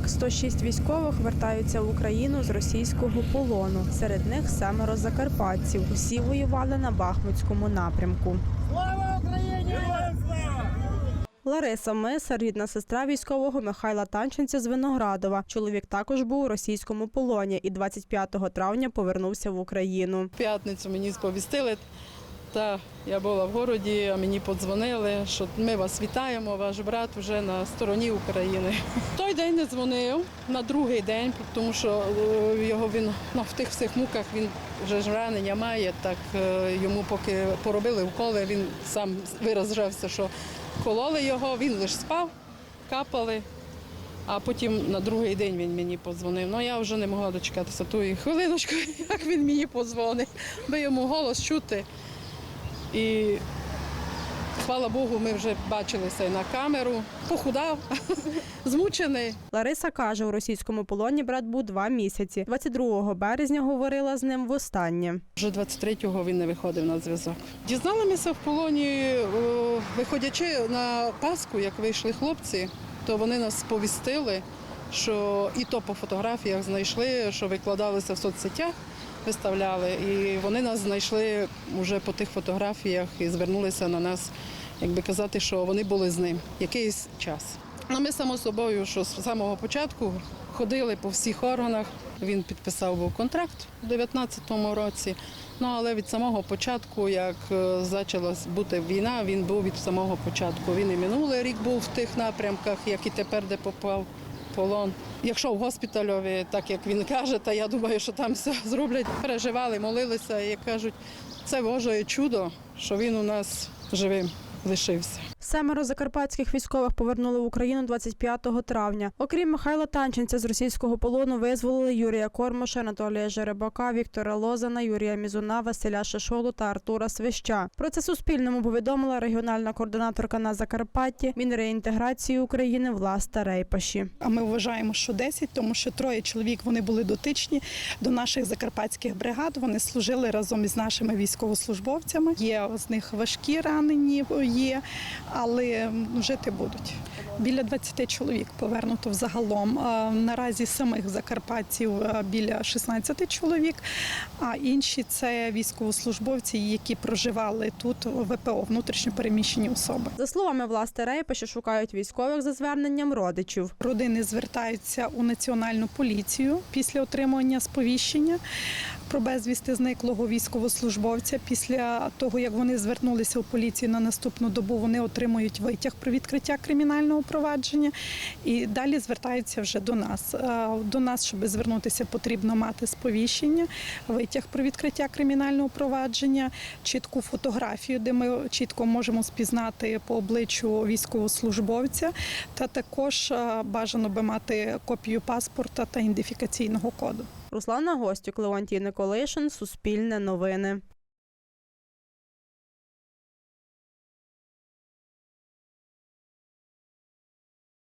Так, 106 військових вертаються в Україну з російського полону. Серед них семеро закарпатців. Усі воювали на Бахмутському напрямку. Слава Україні! Лариса Мисар, рідна сестра військового Михайла Танченця з Виноградова. Чоловік також був у російському полоні і 25 травня повернувся в Україну. П'ятницю мені сповістили. Та я була в городі, а мені подзвонили, що ми вас вітаємо, ваш брат вже на стороні України. Той день не дзвонив на другий день, тому що е, його він ну, в тих всіх муках він вже ж ранення має. Так е, йому поки поробили уколи, він сам виразжався, що кололи його, він лише спав, капали. А потім на другий день він мені подзвонив. Ну я вже не могла дочекатися тої хвилиночки, як він мені подзвонив, бо йому голос чути. І слава Богу, ми вже бачилися і на камеру. Похудав, змучений. Лариса каже, у російському полоні брат був два місяці. 22 березня говорила з ним востаннє. Вже 23-го він не виходив на зв'язок. Дізналися в полоні, виходячи на Пасху, як вийшли хлопці, то вони нас сповістили, що і то по фотографіях знайшли, що викладалися в соцсетях, виставляли. І вони нас знайшли вже по тих фотографіях і звернулися на нас, як би казати, що вони були з ним якийсь час. Ну, ми само собою, що з самого початку ходили по всіх органах. Він підписав був контракт у 2019 році. Ну але від самого початку, як е, почалась бути війна, він був від самого початку. Він і минулий рік був в тих напрямках, як і тепер, де попав полон. Якщо в госпітальові, так як він каже, та я думаю, що там все зроблять. Переживали, молилися і кажуть, це Боже чудо, що він у нас живим лишився. Семеро закарпатських військових повернули в Україну 25 травня. Окрім Михайла Танченця з російського полону визволили Юрія Кормаша, Анатолія Жеребака, Віктора Лозана, Юрія Мізуна, Василя Шишолу та Артура Свища. Про це Суспільному повідомила регіональна координаторка на Закарпатті Мінреінтеграції України Власта Рейпаші. А ми вважаємо, що 10, тому що троє чоловік вони були дотичні до наших закарпатських бригад. Вони служили разом із нашими військовослужбовцями. Є з них важкі ранені, є, але жити будуть. Біля 20 чоловік повернуто взагалом. Наразі самих закарпатців біля 16 чоловік, а інші це військовослужбовці, які проживали тут ВПО, внутрішньо переміщені особи. За словами Власти Рейпаші, шукають військових за зверненням родичів. Родини звертаються у національну поліцію після отримання сповіщення про безвісти зниклого військовослужбовця. Після того, як вони звернулися у поліцію на наступну добу, вони отримують витяг про відкриття кримінального провадження і далі звертаються вже до нас. Е, До нас, щоб звернутися, потрібно мати сповіщення, витяг про відкриття кримінального провадження, чітку фотографію, де ми чітко можемо спізнати по обличчю військовослужбовця, та також е, бажано би мати копію паспорта та ідентифікаційного коду. Руслана Гостюк, Леонтій Николишин, Суспільне новини.